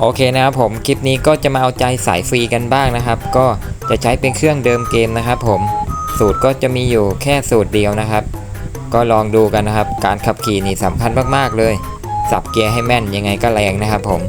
โอเคนะครับผมคลิปนี้ก็จะมาเอาใจสายฟรีกันบ้างนะครับ ก็จะใช้เป็นเครื่องเดิมเกมนะครับผมสูตรก็จะมีอยู่แค่สูตรเดียวนะครับ ก็ลองดูกันนะครับ การขับขี่นี่สำคัญมากๆเลย สับเกียร์ให้แม่นยังไงก็แรงนะครับผม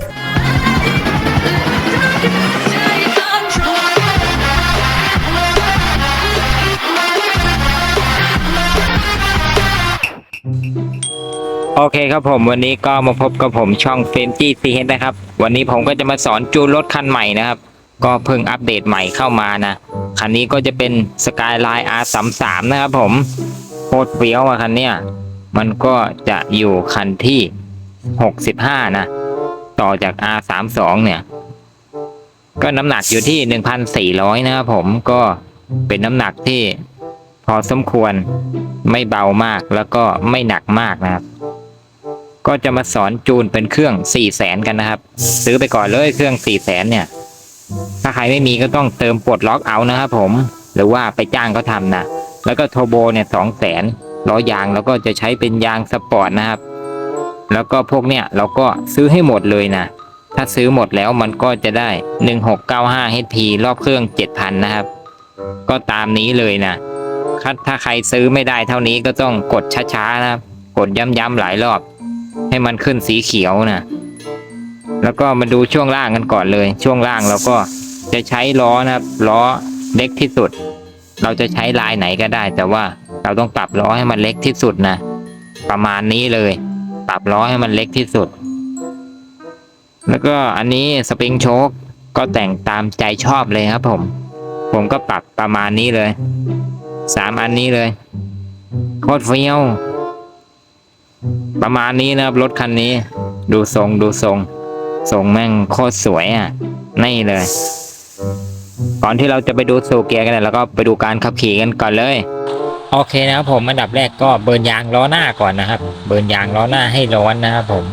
โอเคครับผมวันนี้ก็มาพบกับผมช่องเฟมจี้ซีเฮดนะครับ วันนี้ผมก็จะมาสอนจูนรถคันใหม่นะครับ ก็เพิ่งอัปเดตใหม่เข้ามานะ คันนี้ก็จะเป็น Skyline R33 นะครับผมโคตรเฟี้ยวอะคันเนี้ยมันก็จะอยู่คันที่ 65 นะ ต่อจาก R32 เนี่ย ก็น้ำหนักอยู่ที่ 1,400 นะครับผมก็เป็นน้ำหนักที่พอสมควรไม่เบามากแล้วก็ไม่หนักมากนะครับ ก็จะมาสอนจูนเป็นเครื่อง4 0 0แสนกันนะครับ ซื้อไปก่อนเลยเครื่อง4 0 0แสนเนี่ย ถ้าใครไม่มีก็ต้องเติมปลดล็อกเอานะครับผม หรือว่าไปจ้างเขาทำนะ แล้วก็โทโบเนี่ยสองแสนล้อยางแล้วก็จะใช้เป็นยางสปอร์ตนะครับ แล้วก็พวกเนี่ยเราก็ซื้อให้หมดเลยนะ ถ้าซื้อหมดแล้วมันก็จะได้ 1695 HP รอบเครื่อง 7,000 นะครับ ก็ตามนี้เลยนะถ้าถ้าใครซื้อไม่ได้เท่านี้ก็ต้องกดช้าๆนะครับ กดย้ำๆหลายรอบ ให้มันขึ้นสีเขียวนะแล้วก็มาดูช่วงล่างกันก่อนเลย ช่วงล่างเราก็จะใช้ล้อนะครับ ล้อเล็กที่สุด เราจะใช้ลายไหนก็ได้ แต่ว่าเราต้องปรับล้อให้มันเล็กที่สุดนะ ประมาณนี้เลย ปรับล้อให้มันเล็กที่สุด แล้วก็อันนี้สปริงโชคก็แต่งตามใจชอบเลยครับผม ผมก็ปรับประมาณนี้เลยสามอันนี้เลยโคตรเฟี้ยว ประมาณนี้นะครับรถคันนี้ ดูทรงดูทรงทรงแม่งโคตรสวยอะนี่เลย ก่อนที่เราจะไปดูสูเกียกันเนี่ยเราก็ไปดูการขับขี่กันก่อนเลย โอเคนะครับผมอันดับแรกก็เบิร์นยางล้อหน้าก่อนนะครับ เบิร์นยางล้อหน้าให้ร้อนนะครับผม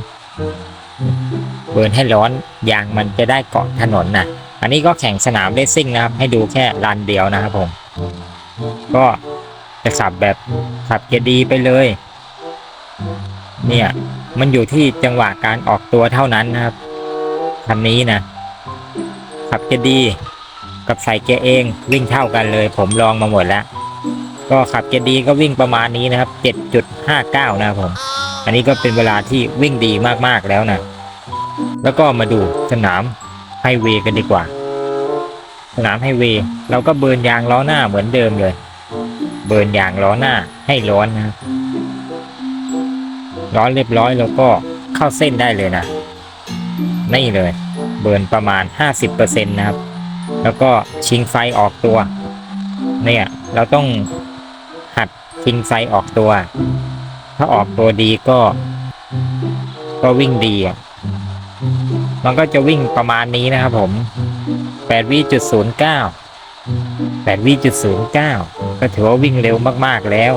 เบิร์นให้ร้อนยางมันจะได้เกาะถนนนะอันนี้ก็แข่งสนามเรซซิ่งนะครับ ให้ดูแค่รันเดียวนะครับผม ก็จะขับแบบขับเกียร์ดีไปเลย เนี่ย มันอยู่ที่จังหวะการออกตัวเท่านั้นนะครับคันนี้นะขับเกียร์ดีกับใส่เกียร์เองวิ่งเท่ากันเลย ผมลองมาหมดแล้ว ก็ขับเกียร์ดีก็วิ่งประมาณนี้นะครับ 7.59 นะครับผม อันนี้ก็เป็นเวลาที่วิ่งดีมากๆแล้วนะแล้วก็มาดูสนามไฮเวย์กันดีกว่า สนามไฮเวย์เราก็เบิร์นยางล้อหน้าเหมือนเดิมเลย เบิร์นยางล้อหน้าให้ร้อนนะครับ ร้อนเรียบร้อยแล้วก็เข้าเส้นได้เลยนะนี่เลย เบิร์นประมาณ 50%นะครับ แล้วก็ชิงไฟออกตัว เนี่ย เราต้องหัดชิงไฟออกตัว ถ้าออกตัวดีก็ ก็วิ่งดีอะมันก็จะวิ่งประมาณนี้นะครับผม8วิจุดศูนย์เก้า8วิจุดศูนย์เก้าก็ถือว่าวิ่งเร็วมากๆแล้ว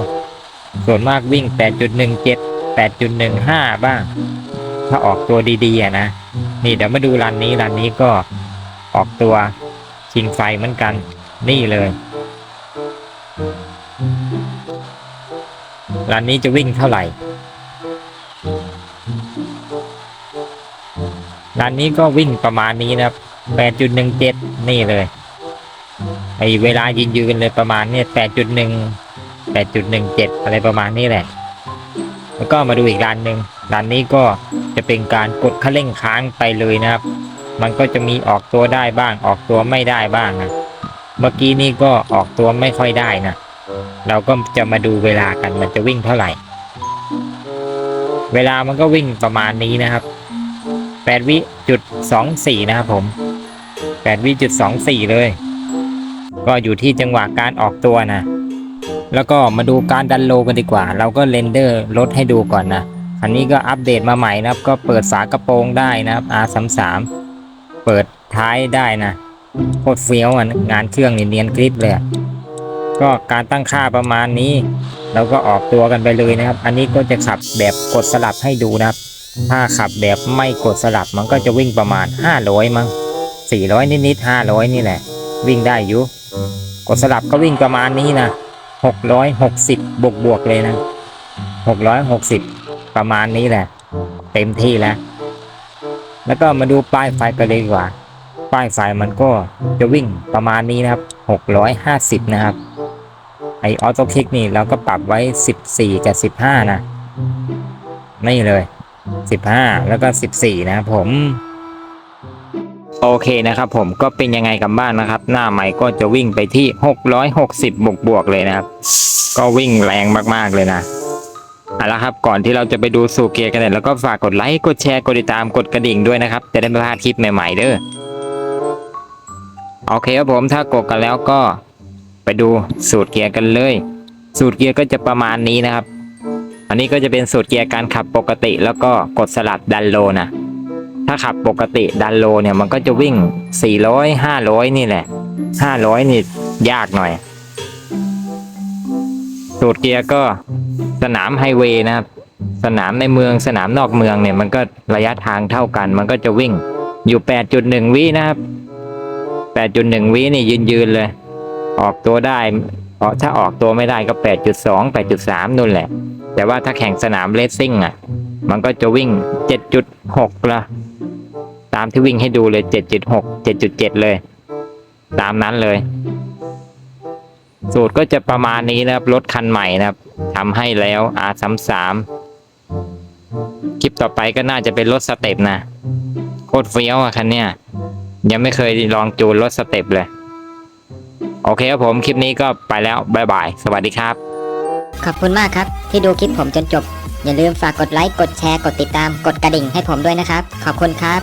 ส่วนมากวิ่ง8.17 8.15 บ้าง ถ้าออกตัวดีๆนะ นี่เดี๋ยวมาดูรันนี้รันนี้ก็ออกตัวชิงไฟเหมือนกัน นี่เลยรันนี้จะวิ่งเท่าไหร่รันนี้ก็วิ่งประมาณนี้นะครับ 8.17 นี่เลยไอเวลายืนยืนเลยประมาณเนี่ย8.1 8.17 อะไรประมาณนี้แหละ แล้วก็มาดูอีกร้านหนึ่งร้านนี้ก็จะเป็นการกดคันเร่งค้างไปเลยนะครับ มันก็จะมีออกตัวได้บ้าง ออกตัวไม่ได้บ้างนะเมื่อกี้นี่ก็ออกตัวไม่ค่อยได้นะเราก็จะมาดูเวลากันมันจะวิ่งเท่าไหร่ เวลามันก็วิ่งประมาณนี้นะครับ8วิจุด24นะครับผม8วิจุด24เลย ก็อยู่ที่จังหวะการออกตัวนะ แล้วก็มาดูการดันโลกันดีกว่า เราก็เรนเดอร์รถให้ดูก่อนนะ อันนี้ก็อัปเดตมาใหม่นะครับ ก็เปิดฝากระโปรงได้นะครับ R33 เปิดท้ายได้นะโคตรเฟี้ยวอะงานเครื่องนี่เนียนกริปเลย ก็การตั้งค่าประมาณนี้ เราก็ออกตัวกันไปเลยนะครับ อันนี้ก็จะขับแบบกดสลับให้ดูนะครับ ถ้าขับแบบไม่กดสลับมันก็จะวิ่งประมาณ 500 มั้ง 400 นิดๆ500 นี่แหละ วิ่งได้อยู่ กดสลับก็วิ่งประมาณนี้นะ 660บวกบวกเลยนะ660ประมาณนี้แหละ เต็มที่แล้ว แล้วก็มาดูป้ายไฟกันเลยดีกว่า ป้ายไฟมันก็จะวิ่งประมาณนี้นะครับ650นะครับ ไอออโต้คลิกนี่เราก็ปรับไว้14กับ15นะนี่เลย15แล้วก็14นะครับผม โอเคนะครับผมก็เป็นยังไงกันบ้างนะครับ หน้าใหม่ก็จะวิ่งไปที่ 660 บวกบวกเลยนะครับ ก็วิ่งแรงมากๆเลยนะเอาละครับก่อนที่เราจะไปดูสู่เกียร์กันเนี่ยแล้วก็ฝากกดไลค์กดแชร์กดติดตามกดกระดิ่งด้วยนะครับจะได้ไม่พลาดคลิปใหม่ๆเด้อโอเคครับผมถ้ากดกันแล้วก็ไปดูสูตรเกียร์กันเลย สูตรเกียร์ก็จะประมาณนี้นะครับ อันนี้ก็จะเป็นสูตรเกียร์การขับปกติ แล้วก็กดสลับดันโลนะ ถ้าขับปกติดันโลเนี่ยมันก็จะวิ่ง 400 500 นี่แหละ 500 นี่ยากหน่อยสูตรเกียร์ก็สนามไฮเวย์นะครับ สนามในเมืองสนามนอกเมืองเนี่ย มันก็ระยะทางเท่ากัน มันก็จะวิ่งอยู่ 8.1 วินะครับ 8.1 วินี่ยืนยืนเลย ออกตัวได้เพราะถ้าออกตัวไม่ได้ก็ 8.2 8.3นู่นแหละ แต่ว่าถ้าแข่งสนามเลสซิ่งอะ มันก็จะวิ่ง 7.6ละ ตามที่วิ่งให้ดูเลย 7.6 7.7 เลย ตามนั้นเลย สูตรก็จะประมาณนี้นะครับ รถคันใหม่นะครับทำให้แล้ว R33 คลิปต่อไปก็น่าจะเป็นรถสเต็ปนะ โคตรเฟี้ยวอะคันเนี้ยยังไม่เคยลองจูนรถสเต็ปเลย โอเคครับผมคลิปนี้ก็ไปแล้วบ๊ายบาย สวัสดีครับ ขอบคุณมากครับ ที่ดูคลิปผมจนจบ อย่าลืมฝากกดไลค์ กดแชร์ กดติดตาม กดกระดิ่งให้ผมด้วยนะครับ ขอบคุณครับ